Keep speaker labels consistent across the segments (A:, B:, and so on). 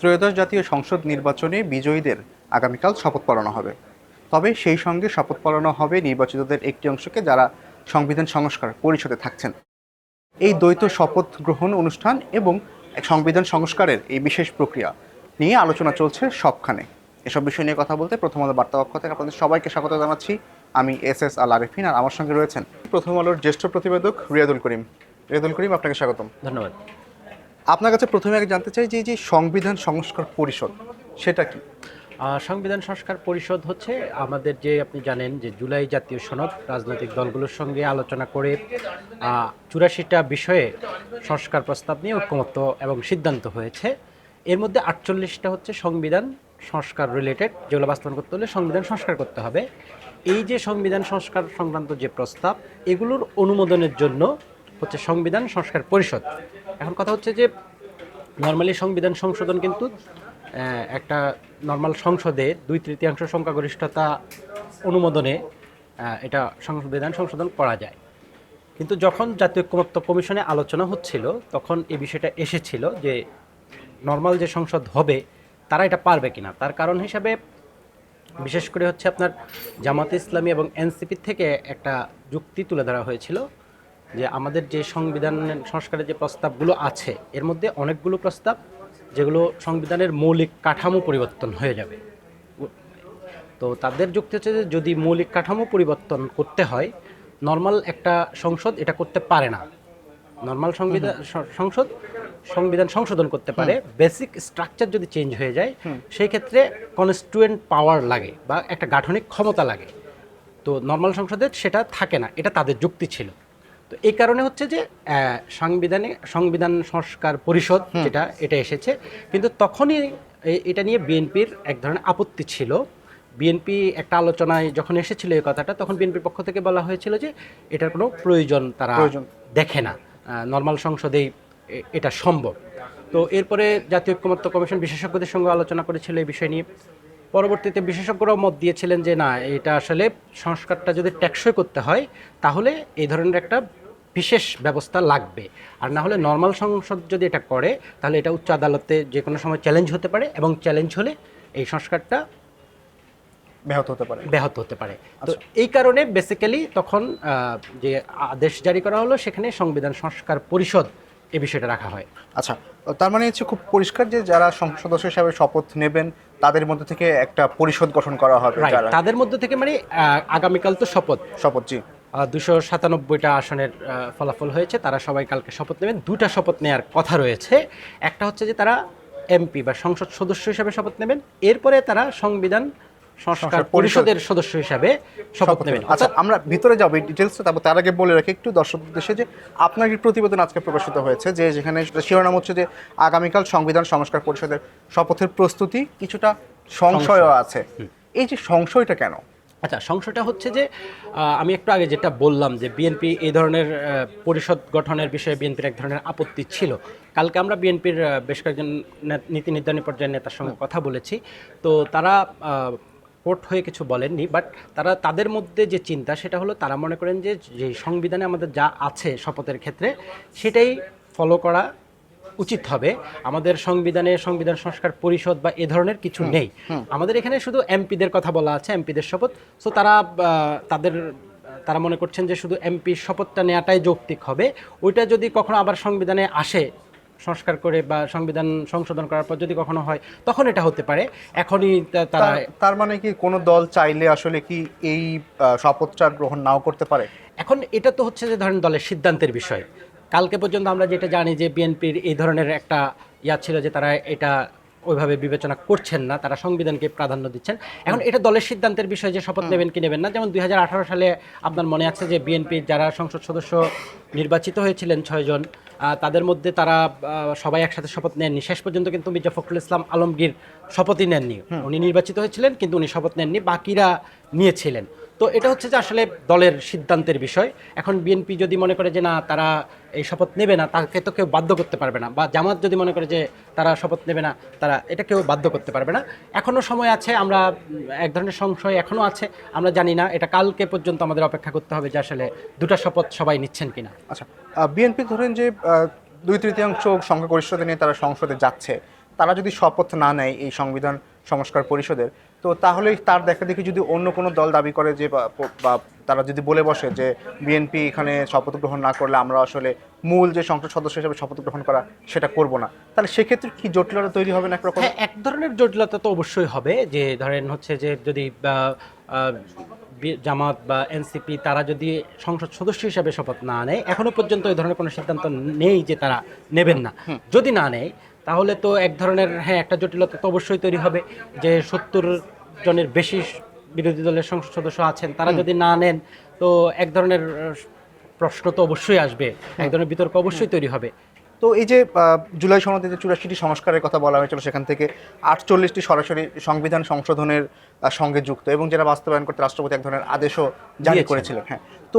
A: ত্রয়োদশ জাতীয় সংসদ নির্বাচনে বিজয়ীদের আগামীকাল শপথ পড়ানো হবে। তবে সেই সঙ্গে শপথ পড়ানো হবে নির্বাচিতদের একটি অংশকে যারা সংবিধান সংস্কার পরিষদে থাকছেন। এই দ্বৈত শপথ গ্রহণ অনুষ্ঠান এবং সংবিধান সংস্কারের এই বিশেষ প্রক্রিয়া নিয়ে আলোচনা চলছে সবখানে। এসব বিষয় নিয়ে কথা বলতে প্রথম আলো বার্তা পক্ষ থেকে আপনাদের সবাইকে স্বাগত জানাচ্ছি। আমি এস এস আল আরিফিন আর আমার সঙ্গে রয়েছেন প্রথম আলোর জ্যেষ্ঠ প্রতিবেদক রিয়াদুল করিম। রিয়াদুল করিম, আপনাকে স্বাগতম।
B: ধন্যবাদ।
A: আপনার কাছে প্রথমে আগে জানতে চাই যে যে সংবিধান সংস্কার পরিষদ, সেটা কি?
B: সংবিধান সংস্কার পরিষদ হচ্ছে আমাদের যে আপনি জানেন যে জুলাই জাতীয় সনদ, রাজনৈতিক দলগুলোর সঙ্গে আলোচনা করে চুরাশিটা বিষয়ে সংস্কার প্রস্তাব নিয়ে ঐক্যমত্য এবং সিদ্ধান্ত হয়েছে। এর মধ্যে আটচল্লিশটা হচ্ছে সংবিধান সংস্কার রিলেটেড যেগুলো বাস্তবায়ন করতে হলে সংবিধান সংস্কার করতে হবে। এই যে সংবিধান সংস্কার সংক্রান্ত যে প্রস্তাব, এগুলোর অনুমোদনের জন্য হচ্ছে সংবিধান সংস্কার পরিষদ। এখন কথা হচ্ছে যে নর্মালি সংবিধান সংশোধন কিন্তু একটা নর্মাল সংসদে দুই তৃতীয়াংশ সংখ্যাগরিষ্ঠতা অনুমোদনে এটা সংবিধান সংশোধন করা যায়। কিন্তু যখন জাতীয় ঐক্যমত্য কমিশনে আলোচনা হচ্ছিল, তখন এই বিষয়টা এসেছিল যে নর্মাল যে সংসদ হবে, তারা এটা পারবে কিনা। তার কারণ হিসাবে, বিশেষ করে হচ্ছে আপনার জামাতে ইসলামী এবং এনসিপি থেকে একটা যুক্তি তুলে ধরা হয়েছিল যে আমাদের যে সংবিধান সংস্কারের যে প্রস্তাবগুলো আছে এর মধ্যে অনেকগুলো প্রস্তাব যেগুলো সংবিধানের মৌলিক কাঠামো পরিবর্তন হয়ে যাবে। তো তাদের যুক্তি হচ্ছে যে যদি মৌলিক কাঠামো পরিবর্তন করতে হয় নর্মাল একটা সংসদ এটা করতে পারে না। নর্মাল সংবিধান সংসদ সংবিধান সংশোধন করতে পারে। বেসিক স্ট্রাকচার যদি চেঞ্জ হয়ে যায় সেই ক্ষেত্রে কনস্টিটুয়েন্ট পাওয়ার লাগে বা একটা গাঠনিক ক্ষমতা লাগে। তো নর্মাল সংসদে সেটা থাকে না এটা তাদের যুক্তি ছিল। তো এই কারণে হচ্ছে যে আহ, সাংবিধানিক সংবিধান সংস্কার পরিষদ যেটা এটা এসেছে। কিন্তু তখনই এটা নিয়ে বিএনপির এক ধরনের আপত্তি ছিল। বিএনপি একটা আলোচনায় যখন এসেছিল এই কথাটা তখন বিএনপির পক্ষ থেকে বলা হয়েছিল যে এটার কোনো প্রয়োজন তারা। দেখে না। নর্মাল সংসদেই এটা সম্ভব। তো এরপরে জাতীয় ঐক্যমত্য কমিশন বিশেষজ্ঞদের সঙ্গে আলোচনা করেছিল এই বিষয় নিয়ে। পরবর্তীতে বিশেষজ্ঞরাও মত দিয়েছিলেন যে না এটা আসলে সংস্কারটা যদি টেকসই করতে হয় তাহলে এই ধরনের একটা বিশেষ ব্যবস্থা লাগবে। আর না হলে নর্মাল সংসদ যদি এটা করে তাহলে এটা উচ্চ আদালতে যে কোনো সময় চ্যালেঞ্জ হতে পারে এবং চ্যালেঞ্জ হলে এই সংস্কারটা
A: ব্যাহত হতে পারে।
B: ব্যাহত হতে পারে। তো এই কারণে বেসিক্যালি তখন যে আদেশ জারি করা হলো সেখানে সংবিধান সংস্কার পরিষদ এই বিষয়টা রাখা হয়।
A: আচ্ছা তার মানে হচ্ছে খুব পরিষ্কার যে যারা সংসদ সদস্য হিসাবে শপথ নেবেন তাদের মধ্যে থেকে একটা পরিষদ গঠন করা হবে
B: তাদের মধ্যে থেকে মানে আগামীকাল তো শপথ।
A: শপথ জি।
B: দুশো সাতানব্বইটা আসনের ফলাফল হয়েছে তারা সবাই কালকে শপথ নেবেন। দুটা শপথ নেওয়ার কথা রয়েছে। একটা হচ্ছে যে তারা এমপি বা সংসদ সদস্য হিসাবে শপথ নেবেন। এরপরে তারা সংবিধান সংস্কার পরিষদের সদস্য হিসাবে শপথ নেবেন।
A: আচ্ছা আমরা ভিতরে যাব এই ডিটেলস তারপর তার আগে বলে রাখি একটু দর্শক উদ্দেশ্যে যে আপনার একটি প্রতিবেদন আজকে প্রকাশিত হয়েছে? যে যেখানে শিরোনাম হচ্ছে যে আগামীকাল সংবিধান সংস্কার পরিষদের শপথের প্রস্তুতি কিছুটা সংশয়ও আছে। এই যে সংশয়টা কেন?
B: আচ্ছা সংশয়টা হচ্ছে যে আমি একটু আগে যেটা বললাম যে বিএনপি এই ধরনের পরিষদ গঠনের বিষয়ে বিএনপির এক ধরনের আপত্তি ছিল। কালকে আমরা বিএনপির বেশ কয়েকজন নীতি নির্ধারণী পর্যায়ের নেতার সঙ্গে কথা বলেছি। তো তারা কোর্ট হয়ে কিছু বলেননি বাট তারা তাদের মধ্যে যে চিন্তা সেটা হলো তারা মনে করেন যে যে সংবিধানে আমাদের যা আছে শপথের ক্ষেত্রে সেটাই ফলো করা উচিত হবে। আমাদের সংবিধানে সংবিধান সংস্কার পরিষদ বা এ ধরনের কিছু নেই। আমাদের এখানে শুধু এমপিদের কথা বলা আছে এমপিদের শপথ। সো তারা তাদের তারা মনে করছেন যে শুধু এমপি শপথটা নেওয়াটাই যৌক্তিক হবে। ওইটা যদি কখনো আবার সংবিধানে আসে সংস্কার করে বা সংবিধান সংশোধন করার পর যদি কখনো হয় তখন এটা হতে পারে। এখনই তারা
A: তার- মানে কি কোনো দল চাইলে আসলে কি এই শপথটা গ্রহণ নাও করতে পারে?
B: এখন এটা তো হচ্ছে যে ধরেন দলের সিদ্ধান্তের বিষয়। কালকে পর্যন্ত আমরা যেটা জানি যে বিএনপির এই ধরনের একটা ইয়া ছিল যে তারা এটা ওইভাবে বিবেচনা করছেন না তারা সংবিধানকে প্রাধান্য দিচ্ছেন। এখন এটা দলের সিদ্ধান্তের বিষয় যে শপথ নেবেন কি নেবেন না। যেমন দুই হাজার আঠারো সালে আপনার মনে আছে যে বিএনপির যারা সংসদ সদস্য নির্বাচিত হয়েছিলেন ছয়জন তাদের মধ্যে তারা সবাই একসাথে শপথ নেননি। শেষ পর্যন্ত কিন্তু মির্জা ফখরুল ইসলাম আলমগীর শপথই নেননি। উনি নির্বাচিত হয়েছিলেন কিন্তু উনি শপথ নেননি। বাকিরা নিয়েছিলেন। তো এটা হচ্ছে যে আসলে দলের সিদ্ধান্তের বিষয়। এখন বিএনপি যদি মনে করে যে না, তারা এই শপথ নেবে না, তাকে তো কেউ বাধ্য করতে পারবে না। বা জামাত যদি মনে করে যে তারা শপথ নেবে না, তারা এটা কেউ বাধ্য করতে পারবে না। এখনও সময় আছে, আমরা এক ধরনের সংশয় এখনও আছে, আমরা জানি না, এটা কালকে পর্যন্ত আমাদের অপেক্ষা করতে হবে যে আসলে দুটা শপথ সবাই নিচ্ছেন কিনা।
A: আচ্ছা বিএনপি ধরেন যে দুই তৃতীয়াংশ সংখ্যাগরিষ্ঠতা নিয়ে তারা সংসদে যাচ্ছে। তারা যদি শপথ না নেয় এই সংবিধান সংস্কার পরিষদের তো তাহলে তার দেখা দেখি যদি অন্য কোনো দল দাবি করে যে বা- তারা যদি বলে বসে যে বিএনপি এখানে শপথ গ্রহণ না করলে আমরা আসলে মূল যে সংসদ সদস্য হিসেবে শপথ গ্রহণ করা সেটা করব না। তাহলে সেক্ষেত্রে কি জটিলতা তৈরি হবে না একরকম?
B: হ্যাঁ এক ধরনের জটিলতা তো অবশ্যই হবে যে ধরেন হচ্ছে যে যদি জামাত বা এনসিপি তারা যদি সংসদ সদস্য হিসাবে শপথ না নেয় এখনও পর্যন্ত এই ধরনের কোনো সিদ্ধান্ত নেই যে তারা নেবেন না। যদি না নেয় তাহলে তো এক ধরনের হ্যাঁ একটা জটিলতা তো অবশ্যই তৈরি হবে যে সত্তর জনের বেশি বিরোধী দলের সংসদ সদস্য আছেন তারা যদি না নেন তো এক ধরনের প্রশ্ন তো অবশ্যই আসবে এক ধরনের বিতর্ক অবশ্যই তৈরি হবে।
A: তো এই যে জুলাই সনদে যে চুরাশিটি সংস্কারের কথা বলা হয়েছিল সেখান থেকে আটচল্লিশটি সরাসরি সংবিধান সংশোধনের সঙ্গে যুক্ত এবং যারা বাস্তবায়ন করতে রাষ্ট্রপতি এক ধরনের আদেশও জারি। করেছিলেন হ্যাঁ। তো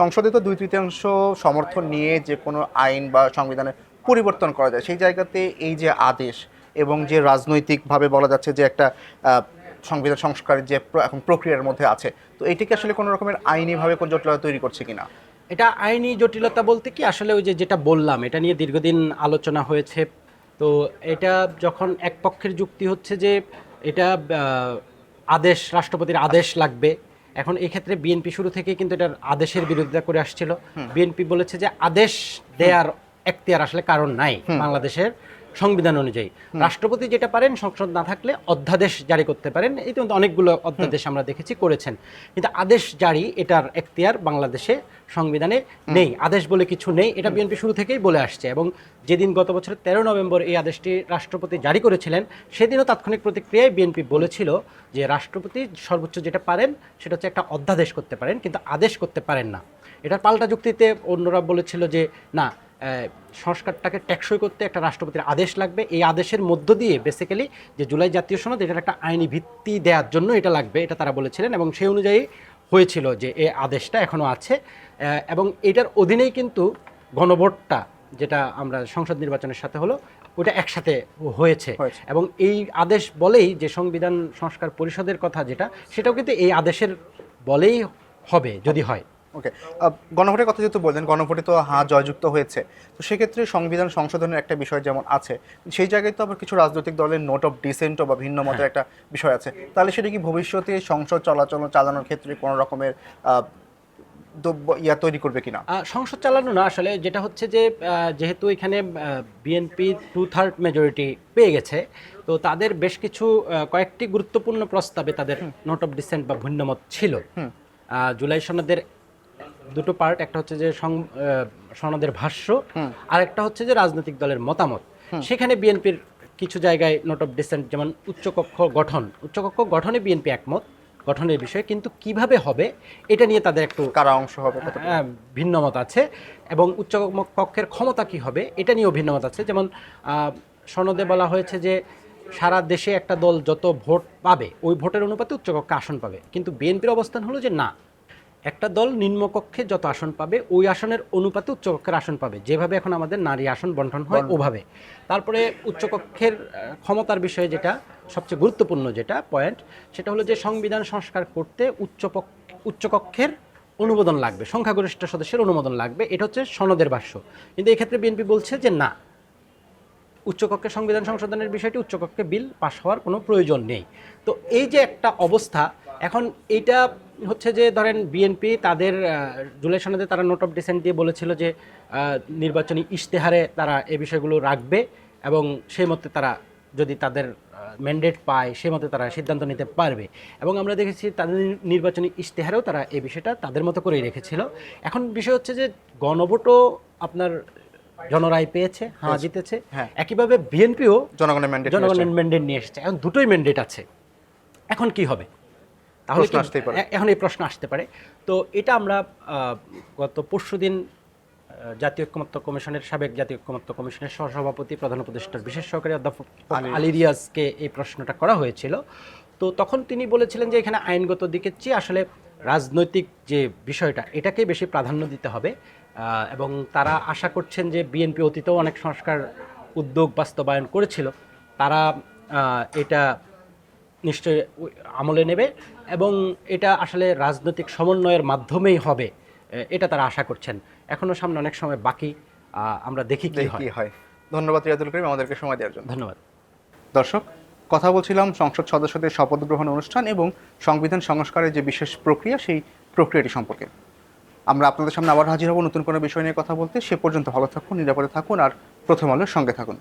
A: সংসদে তো দুই তৃতীয়াংশ সমর্থন নিয়ে যে কোনো আইন বা সংবিধানের পরিবর্তন করা যায়। সেই জায়গাতে এই যে আদেশ এবং যে রাজনৈতিকভাবে বলা যাচ্ছে যে একটা সংবিধান সংস্কারের যে এখন প্রক্রিয়ার মধ্যে আছে তো এটিকে আসলে কোনো রকমের আইনিভাবে কোনো জটিলতা তৈরি করছে কিনা?
B: এটা আইনি জটিলতা বলতে কি আসলে ওই যে যেটা বললাম এটা নিয়ে দীর্ঘদিন আলোচনা হয়েছে। তো এটা যখন এক পক্ষের যুক্তি হচ্ছে যে এটা আদেশ রাষ্ট্রপতির আদেশ লাগবে এখন এই ক্ষেত্রে বিএনপি শুরু থেকেই কিন্তু এটার আদেশের বিরোধিতা করে আসছিল। বিএনপি বলেছে যে আদেশ দেয়ার এখতিয়ার আসলে কারণ নাই বাংলাদেশের সংবিধান অনুযায়ী। রাষ্ট্রপতি যেটা পারেন সংসদ না থাকলে অধ্যাদেশ জারি করতে পারেন এই তো অনেকগুলো অধ্যাদেশ আমরা দেখেছি করেছেন। কিন্তু আদেশ জারি এটার এখতিয়ার বাংলাদেশে সংবিধানে নেই আদেশ বলে কিছু নেই এটা বিএনপি শুরু থেকেই বলে আসছে এবং যেদিন গত বছরের তেরো নভেম্বর এই আদেশটি রাষ্ট্রপতি জারি করেছিলেন সেদিনও তাৎক্ষণিক প্রতিক্রিয়ায় বিএনপি বলেছিল যে রাষ্ট্রপতি সর্বোচ্চ যেটা পারেন সেটা হচ্ছে একটা অধ্যাদেশ করতে পারেন কিন্তু আদেশ করতে পারেন না। এটার পাল্টা যুক্তিতে অন্যরা বলেছিল যে না সংস্কারটাকে টেকসই করতে একটা রাষ্ট্রপতির আদেশ লাগবে। এই আদেশের মধ্য দিয়ে বেসিক্যালি যে জুলাই জাতীয় সনদ এটার একটা আইনি ভিত্তি দেওয়ার জন্য এটা লাগবে এটা তারা বলেছিলেন এবং সেই অনুযায়ী হয়েছিল যে এই আদেশটা এখনও আছে। এবং এটার অধীনেই কিন্তু গণভোটটা যেটা আমরা সংসদ নির্বাচনের সাথে হলো ওটা একসাথে হয়েছে।
A: হয়েছে।
B: এবং এই আদেশ বলেই যে সংবিধান সংস্কার পরিষদের কথা যেটা সেটাও কিন্তু এই আদেশের বলেই হবে যদি হয়।
A: ওকে গণভোটের কথা যেহেতু বললেন গণভোটে তো হা জয়যুক্ত হয়েছে। তো সেক্ষেত্রে সংবিধান সংশোধনের একটা বিষয় যেমন আছে সেই জায়গায় তো আবার কিছু রাজনৈতিক দলের নোট অফ ডিসেন্টও বা ভিন্ন মতের একটা বিষয় আছে। তাহলে সেটা কি ভবিষ্যতে সংসদ চলাচল চালানোর ক্ষেত্রে কোনো রকমের ইয়া তৈরি করবে কিনা?
B: সংসদ চালানো না আসলে যেটা হচ্ছে যে যেহেতু এখানে বিএনপি টু থার্ড মেজরিটি পেয়ে গেছে তো তাদের বেশ কিছু কয়েকটি গুরুত্বপূর্ণ প্রস্তাবে তাদের নোট অফ ডিসেন্ট বা ভিন্নমত ছিল। জুলাই সনদের দুটো পার্ট একটা হচ্ছে যে সনদের ভাষ্য আর একটা হচ্ছে যে রাজনৈতিক দলের মতামত। সেখানে বিএনপির কিছু জায়গায় নোট অফ ডিসেন্ট যেমন উচ্চকক্ষ গঠন উচ্চকক্ষ গঠনে বিএনপি একমত গঠনের বিষয়ে কিন্তু কীভাবে হবে এটা নিয়ে তাদের একটু
A: কারা অংশ হবে
B: হ্যাঁ, ভিন্নমত আছে। এবং উচ্চ কক্ষের ক্ষমতা কি হবে এটা নিয়েও ভিন্নমত আছে। যেমন সনদে বলা হয়েছে যে সারা দেশে একটা দল যত ভোট পাবে ওই ভোটের অনুপাতে উচ্চকক্ষে আসন পাবে। কিন্তু বিএনপির অবস্থান হলো যে না একটা দল নিম্নকক্ষে যত আসন পাবে ওই আসনের অনুপাতে উচ্চকক্ষের আসন পাবে। যেভাবে এখন আমাদের নারী আসন বন্টন হয় ওভাবে। তারপরে উচ্চকক্ষের ক্ষমতার বিষয়ে যেটা সবচেয়ে গুরুত্বপূর্ণ যেটা পয়েন্ট সেটা হলো যে সংবিধান সংস্কার করতে উচ্চপক্ষ উচ্চকক্ষের অনুমোদন লাগবে সংখ্যাগরিষ্ঠ সদস্যের অনুমোদন লাগবে। এটা হচ্ছে সনদের ভাষ্য। কিন্তু এক্ষেত্রে বিএনপি বলছে যে না উচ্চকক্ষে সংবিধান সংশোধনের বিষয়টি উচ্চকক্ষে বিল পাশ হওয়ার কোনো প্রয়োজন নেই। তো এই যে একটা অবস্থা এখন এইটা হচ্ছে যে ধরেন বিএনপি তাদের সনদে তারা নোট অফ ডিসেন্ট দিয়ে বলেছিল যে নির্বাচনী ইশতেহারে তারা এ বিষয়গুলো রাখবে এবং সেই মতে তারা যদি তাদের ম্যান্ডেট পায় সেই মতে তারা সিদ্ধান্ত নিতে পারবে। এবং আমরা দেখেছি তাদের নির্বাচনী ইশতেহারেও তারা এই বিষয়টা তাদের মতো করেই রেখেছিল। এখন বিষয় হচ্ছে যে গণভোটও আপনার জনরায় পেয়েছে হ্যাঁ জিতেছে।
A: হ্যাঁ।
B: একইভাবে বিএনপিও
A: জনগণের ম্যান্ডেট
B: জনগণের ম্যান্ডেট নিয়ে এসেছে। এখন দুটোই ম্যান্ডেট আছে। এখন কি হবে? তাহলে। এখন এই প্রশ্ন আসতে পারে। তো এটা আমরা গত পরশুদিন আহ, জাতীয় ঐক্যমত্য কমিশনের সাবেক জাতীয় ঐক্যমত্য কমিশনের সহসভাপতি প্রধান উপদেষ্টার বিশেষ সহকারী অধ্যাপক
A: আলী
B: রিয়াজকে এই প্রশ্নটা করা হয়েছিল। তো তখন তিনি বলেছিলেন যে এখানে আইনগত দিকের চেয়ে আসলে রাজনৈতিক যে বিষয়টা এটাকেই বেশি প্রাধান্য দিতে হবে। এবং তারা আশা করছেন যে বিএনপি অতীতেও অনেক সংস্কার উদ্যোগ বাস্তবায়ন করেছিল। তারা এটা নিশ্চয়ই আমলে নেবে এবং এটা আসলে রাজনৈতিক সমন্বয়ের মাধ্যমেই হবে এটা তারা আশা করছেন। এখনও সামনে অনেক সময় বাকি আমরা দেখি কি হয়।
A: হয়। ধন্যবাদ রিয়াদুল করিম আমাদেরকে সময় দেওয়ার জন্য।
B: ধন্যবাদ।
A: দর্শক কথা বলছিলাম সংসদ সদস্যদের শপথ গ্রহণ অনুষ্ঠান এবং সংবিধান সংস্কারের যে বিশেষ প্রক্রিয়া সেই প্রক্রিয়াটি সম্পর্কে। আমরা আপনাদের সামনে আবার হাজির হব নতুন কোনো বিষয় নিয়ে কথা বলতে। সে পর্যন্ত ভালো থাকুন নিরাপদে থাকুন আর প্রথম আলোর সঙ্গে থাকুন।